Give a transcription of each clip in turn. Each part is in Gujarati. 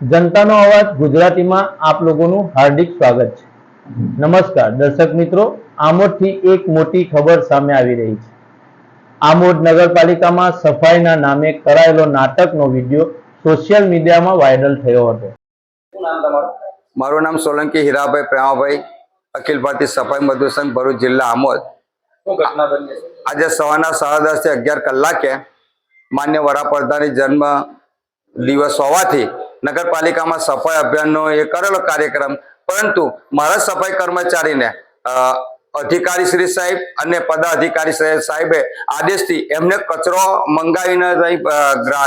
જનતાનો અવાજ ગુજરાતીમાં આપ લોકોનું હાર્દિક સ્વાગત છે. નમસ્કાર દર્શક મિત્રો આમોદથી એક મોટી ખબર સામે આવી રહી છે. આમોદ નગરપાલિકામાં સફાઈના નામે કરાયેલો નાટકનો વીડિયો સોશિયલ મીડિયામાં વાયરલ થયો હતો. શું નામ તમારું? મારું નામ સોલંકી હીરાભાઈ પ્રેમાભાઈ અખિલ ભારતીય સફાઈ મજદૂર સંઘ ભરૂચ જિલ્લા આમોદ. શું ઘટના બની છે આજે સવારના સાડા દસથી અગિયાર કલાકે માન્ય વડાપ્રધાનની જન્મ દિવસ હોવાથી નગરપાલિકામાં સફાઈ અભિયાનનો એ કરેલો કાર્યક્રમ. પરંતુ મારા સફાઈ કર્મચારીને અધિકારી શ્રી સાહેબ અને પદાધિકારી સાહેબે આદેશથી એમને કચરો મંગાવીને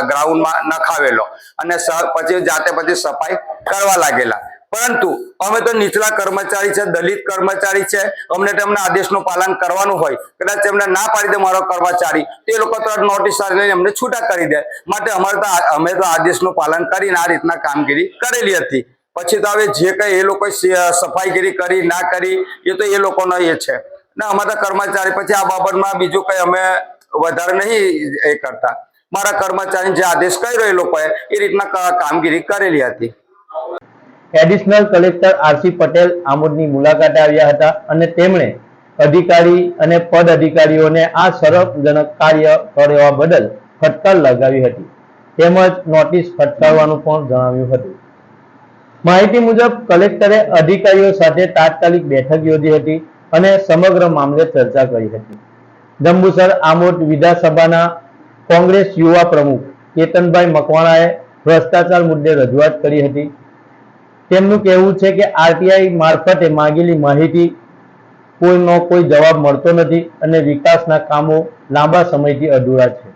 ગ્રાઉન્ડમાં નખાવેલો. અને પછી જાતે પછી સફાઈ કરવા લાગેલા. પરંતુ અમે તો નીચલા કર્મચારી છે, દલિત કર્મચારી છે. અમને તેમના આદેશનું પાલન કરવાનું હોય. કદાચ એમને ના પાડી દે મારો કર્મચારી, તે લોકો તરત નોટિસ એમને છૂટા કરી દે. માટે અમારે તો અમે તો આદેશનું પાલન કરીને આ રીતના કામગીરી કરેલી હતી. પછી તો હવે જે કંઈ એ લોકો સફાઈગીરી કરી, ના કરી, એ તો એ લોકોનો એ છે. ને અમારા કર્મચારી પછી આ બાબતમાં બીજું કંઈ અમે વધારે નહીં એ કરતા. મારા કર્મચારી જે આદેશ કર્યો એ લોકોએ, એ રીતના કામગીરી કરેલી હતી. એડિશનલ કલેક્ટર આરસી પટેલ આમોદની મુલાકાતે આવ્યા હતા અને તેમણે અધિકારી અને પદ અધિકારીઓને આ સરળજનક કાર્ય કરવા બદલ ફટકાર લગાવી હતી. તેમજ નોટિસ ફટકારવાનું પણ જણાવ્યું હતું. માહિતી મુજબ કલેક્ટરે અધિકારીઓ સાથે તાત્કાલિક બેઠક યોજી હતી અને સમગ્ર મામલે ચર્ચા કરી હતી. જંબુસર આમોદ વિધાનસભાના કોંગ્રેસ યુવા પ્રમુખ કેતનભાઈ મકવાણાએ ભ્રષ્ટાચાર મુદ્દે રજૂઆત કરી હતી. તેમનું કહેવું છે કે આરટીઆઈ મારફતે માંગેલી માહિતી કોઈનો કોઈ જવાબ મળતો નથી અને વિકાસના કામો લાંબા સમયથી અધૂરા છે.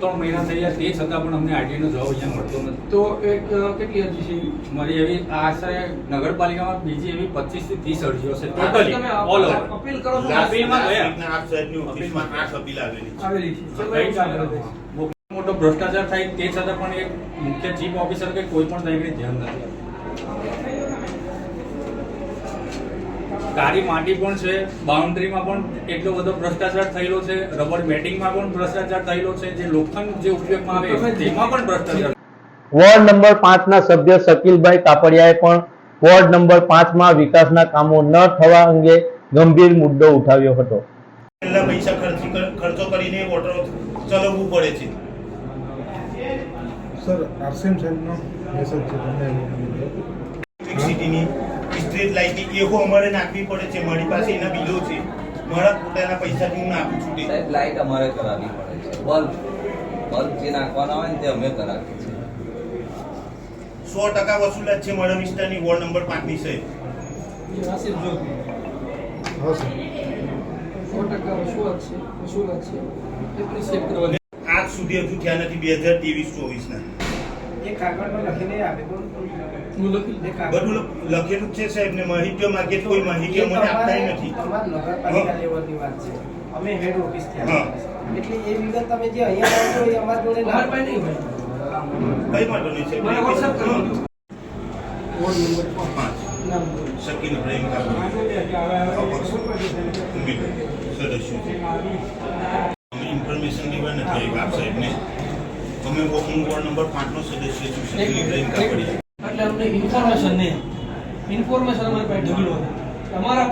ત્રણ મહિના થઈ ગયા તે છતાં પણ અમને આઈડીનો જવાબ અહીંયા મળતો નથી. તો એક કેટલી અરજી છે? મારી એવી આશરે નગરપાલિકામાં બીજી એવી પચીસથી ત્રીસ અરજીઓ છે ટોટલી ઓલ ઓવર અપીલ કરો છો? અપીલમાં ગયા. આઠ સાહેબની ઓફિસમાં આઠ અપીલ આવેલી છે. મોટો ભ્રષ્ટાચાર થાય તે છતાં પણ એક મુખ્ય ચીફ ઓફિસર કે કોઈ પણ તરીકે ધ્યાન નથી આપતું. કાળી માટી પણ છે બાઉન્ડ્રીમાં પણ એટલો બધો ભ્રષ્ટાચાર થયેલો છે રબર બેટિંગમાં પણ ભ્રષ્ટાચાર થયેલો છે જે લોખંડ જે ઉપયોગમાં આવે તેમાં પણ ભ્રષ્ટાચાર. વોર્ડ નંબર પાંચના સભ્ય શકીલભાઈ કાપડિયાએ પણ વોર્ડ નંબર પાંચમાં વિકાસના કામો ન થવા અંગે ગંભીર મુદ્દો ઉઠાવ્યો હતો. કેટલા પૈસા ખર્ચી ખર્ચો કરીને વોટર ચલાવવું પડે છે. સર આરસીએમ સાહેબનો મેસેજ છે તમને ઇલેક્ટ્રિસિટીની સ્ટ્રીટ લાઇટની એવો અમારે નાખવી પડે છે. મારી પાસે એના બિલો છે. મારા પોતાના પૈસાથી હું નાખું છું સાહેબ લાઈટ અમારે કરાવવી પડે છે. બલ્બ. બલ્બ જે નાખવાના હોય ને તે અમે કરાવીએ છીએ. સો ટકા વસૂલાત છે મારા વિસ્તારની વોર્ડ નંબર પાંચની સાહેબ આજ સુધી હજુ થયા નથી. બે હજાર ત્રેવીસ ચોવીસના. એ કાગળમાં લખીને આપે બધું લખેલું છે સાહેબ ને માહિતીઓ માગે કોઈ માહિતી અમને આપતા નથી નગરપાલિકા લેવલની વાત છે અમે હેડ ઓફિસ હા. એટલે એ વિગત તમે જે અહીંયા લાવો એ અમારા જોડે ના તમારે નહીં હોય કઈ માટે નહીં સાહેબ મને WhatsApp કરો. હા. વોર્ડ નંબર પાંચ. નો. શકીલ કાપડી સદસ્ય અમે ઇન્ફોર્મેશન લેવા નથી આપ સાહેબને અમે હું વોર્ડ નંબર પાંચનો સદસ્ય છું શકીલ ઇબ્રાહિમ મિનિટ, કાપડી. એટલે અમને ઇન્ફોર્મેશન નહીં. ઇન્ફોર્મેશન અમારી પાસે ઢગલો અમારા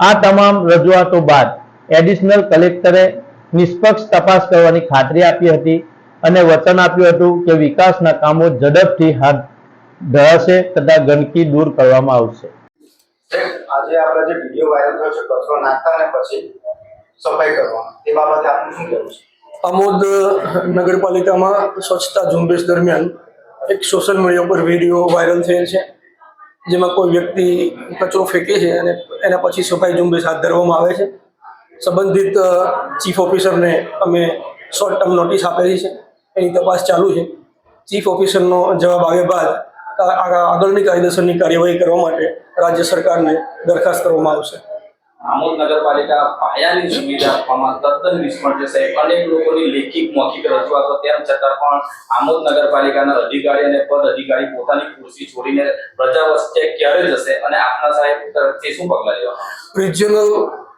આ તમામ રજૂઆતો બાદ એડિશનલ કલેક્ટરે નિષ્પક્ષ તપાસ કરવાની ખાતરી આપી હતી અને વચન આપ્યું હતું કે વિકાસના કામો ઝડપથી હાથ ધરાશે તથા ગંદકી દૂર કરવામાં આવશે. આજે આપણે જે વીડિયો વાયરલ થયો છે, કચરો નાખતા ને પછી સફાઈ કરવાનો. એ બાબતે આપનું શું કહેવું છે? આમોદ નગરપાલિકામાં સ્વચ્છતા ઝુંબેશ દરમિયાન એક સોશિયલ મીડિયા પર વીડિયો વાયરલ થયેલ છે. જેમાં કોઈ વ્યક્તિ કચરો ફેંકે છે અને એના પછી સફાઈ ઝુંબેશ હાથ ધરવામાં આવે છે. સંબંધિત ચીફ ઓફિસરને અમે શોર્ટ ટર્મ નોટિસ આપેલી છે. એની તપાસ ચાલુ છે. ચીફ ઓફિસરનો જવાબ આવ્યા બાદ આગળની કાયદેસરની કાર્યવાહી કરવા માટે રાજ્ય સરકારને દરખાસ્ત કરવામાં આવશે. આમોદ નગરપાલિકા પાયાની સુવિધા આપવામાં તદ્દન નિષ્ફળ છે સાહેબ અનેક લોકોની લેખિત મૌખિક રજૂઆતો તેમ છતાં પણ આમોદ નગરપાલિકાના અધિકારી અને પદ અધિકારી પોતાની ખુરશી છોડીને પ્રજા વચ્ચે ક્યારે જશે અને આપના સાહેબ તરફથી શું પગલાં લેવા રિજિયનલ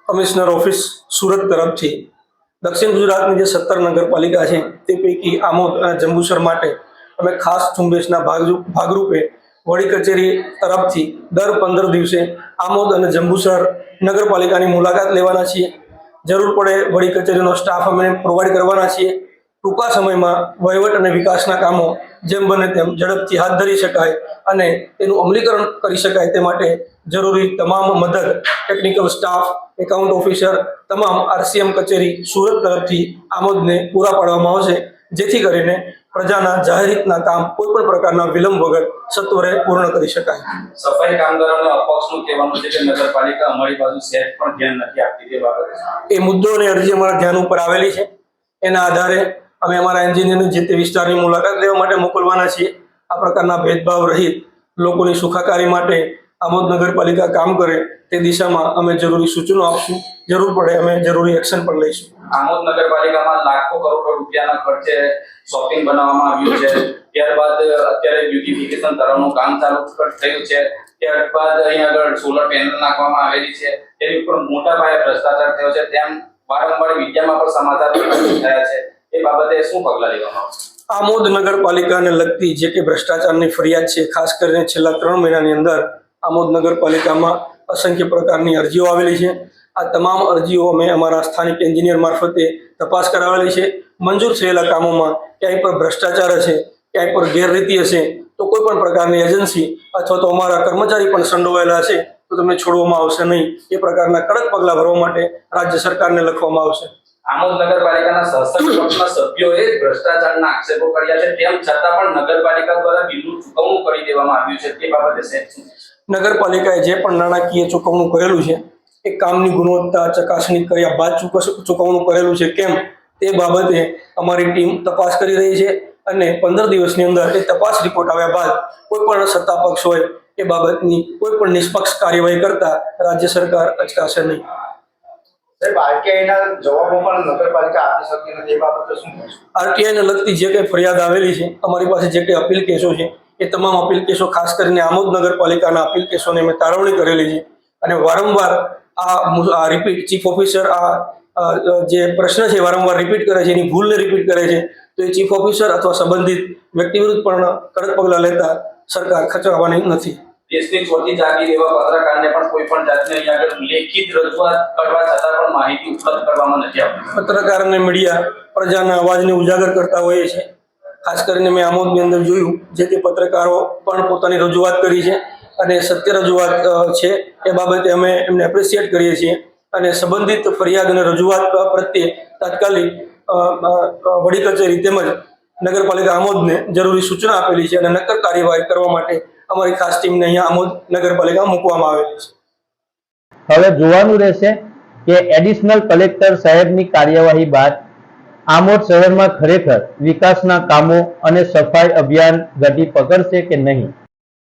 કમિશનર ઓફિસ સુરત તરફથી દક્ષિણ ગુજરાતની જે સત્તર નગરપાલિકા છે તે પૈકી આમોદ અને જંબુસર માટે અમે ખાસ ઝુંબેશના ભાગ- ભાગરૂપે વડી કચેરી તરફથી દર પંદર દિવસે આમોદ અને જંબુસર નગરપાલિકાની મુલાકાત લેવાના છીએ. જરૂર પડે વડી કચેરીનો સ્ટાફ અમે પ્રોવાઈડ કરવાના છીએ. ટૂંકા સમયમાં વહીવટ અને વિકાસના કામો જેમ બને તેમ ઝડપથી હાથ ધરી શકાય અને તેનું અમલીકરણ કરી શકાય તે માટે જરૂરી તમામ મદદ ટેકનિકલ સ્ટાફ એકાઉન્ટ ઓફિસર તમામ આરસીએમ કચેરી સુરત તરફથી આમોદને પૂરા પાડવામાં આવશે. જેથી કરીને પ્રજાના જાહેરિતના કામ કોઈ પણ પ્રકારના વિલંબ વગર સત્વરે પૂર્ણ કરી શકાય. સફાઈ કામદારોના અપક્ષનું કહેવાનું છે કે નગરપાલિકા અમારી બાજુ સેટ પણ ધ્યાન નથી આપતી તે બાબતે. એ મુદ્દો અને અરજી અમારા ધ્યાન ઉપર આવેલી છે. એના આધારે અમે અમારા એન્જિનિયરને જે તે વિસ્તારની મુલાકાત લેવા માટે મોકલવાના છીએ. આ પ્રકારના ભેદભાવ રહિત લોકોની સુખાકારી માટે આમોદ નગરપાલિકા કામ કરે તે દિશામાં અમે જરૂરી સૂચનો આપશું. જરૂર પડે અમે જરૂરી એક્શન પણ લઈશું. આમોદ નગરપાલિકામાં લાખો કરોડો રૂપિયાના ખર્ચે શોપિંગ બનાવવામાં આવ્યું છે. ત્યારબાદ અત્યારે બ્યુટિફિકેશન કરવાનું કામ ચાલુ થયું છે. ત્યારબાદ અહીંયા આગળ સોલર પેનલ નાખવામાં આવેલી છે. તેની ઉપર મોટા પાયે ભ્રષ્ટાચાર થયો છે. તેમ વારંવાર મીડિયામાં પણ સમાચાર થયા છે. એ બાબતે શું પગલાં લેવામાં આવશે? આમોદ નગરપાલિકાને લગતી જે કે ભ્રષ્ટાચારની ફરિયાદ છે, ખાસ કરીને છેલ્લા ત્રણ મહિનાની અંદર આમોદ નગરપાલિકામાં અસંખ્ય પ્રકારની અરજીઓ આવેલી છે. આ તમામ અરજીઓ અમે અમારા સ્થાનિક એન્જિનિયર મારફતે તપાસ કરાવેલી છે. મંજૂર થયેલા કામોમાં ક્યાંય પણ ભ્રષ્ટાચાર હશે ક્યાંય પણ ગેરરીતિ હશે તો કોઈ પણ પ્રકારની એજન્સી અથવા તો અમારા કર્મચારી પણ સંડોવાયેલા હશે તો તમને છોડવામાં આવશે નહીં. એ પ્રકારના કડક પગલાં ભરવા માટે રાજ્ય સરકારને લખવામાં આવશે. આમોદ નગરપાલિકાના પક્ષના સભ્યોએ ભ્રષ્ટાચારના આક્ષેપો કર્યા છે તેમ છતાં પણ નગરપાલિકા દ્વારા બિલનું ચૂકવણું કરી દેવામાં આવ્યું છે તે બાબતે નગરપાલિકાએ જે પણ નાણાકીય ચૂકવણું કરેલું છે એ કામની ગુણવત્તા ચકાસણી કર્યા બાદ ચૂકવણું કરેલું છે. કેમ? તે બાબતે અમારી ટીમ તપાસ કરી રહી છે અને પંદર દિવસની અંદર એ તપાસ રિપોર્ટ આવ્યા બાદ કોઈ પણ સત્તા પક્ષ હોય એ બાબતની કોઈ પણ નિષ્પક્ષ કાર્યવાહી કરતા રાજ્ય સરકાર અચકાશે નહીં. આરટીઆઈને લગતી જે કંઈ ફરિયાદ આવેલી છે અમારી પાસે જે કંઈ અપીલ કેસો છે એ તમામ અપીલ કેસો ખાસ કરીને આમોદ નગરપાલિકાના અપીલ કેસોને અમે તારવણી કરેલી છે અને વારંવાર આ રિપીટ ચીફ ઓફિસર આ જે પ્રશ્ન છે વારંવાર રિપીટ કરે છે એની ભૂલને રિપીટ કરે છે તો એ ચીફ ઓફિસર અથવા સંબંધિત વ્યક્તિ વિરુદ્ધ પણ કડક પગલાં લેતા સરકાર ખચવાવાની નથી. દેશની ચોથી જાગીર એવા પત્રકારને પણ કોઈ પણ જાતની અહીંયા આગળ લેખિત રજૂઆત કરવા છતાં પણ માહિતી ઉપલબ્ધ કરવામાં નથી આવતી. પત્રકાર અને મીડિયા પ્રજાના અવાજને ઉજાગર કરતા હોઈએ છે. ખાસ કરીને મેં આમોદની અંદર જોયું જે તે પત્રકારો પણ પોતાની રજૂઆત કરી છે. અને સત્ય રજૂઆત છે એ બાબતે અમે એમને એપ્રિશિએટ કરીએ છીએ. અને સંબંધિત ફરિયાદ અને રજૂઆત પ્રત્યે તાત્કાલિક વડી કચેરી તેમજ નગરપાલિકા આમોદને જરૂરી સૂચના આપેલી છે અને નક્કર કાર્યવાહી કરવા માટે અમારી ખાસ ટીમને અહીંયા આમોદ નગરપાલિકા મૂકવામાં આવેલી છે. હવે જોવાનું રહેશે કે એડિશનલ કલેક્ટર સાહેબની કાર્યવાહી બાદ આમોદ શહેરમાં ખરેખર વિકાસના કામો અને સફાઈ અભિયાન ગતિ પકડશે કે નહીં?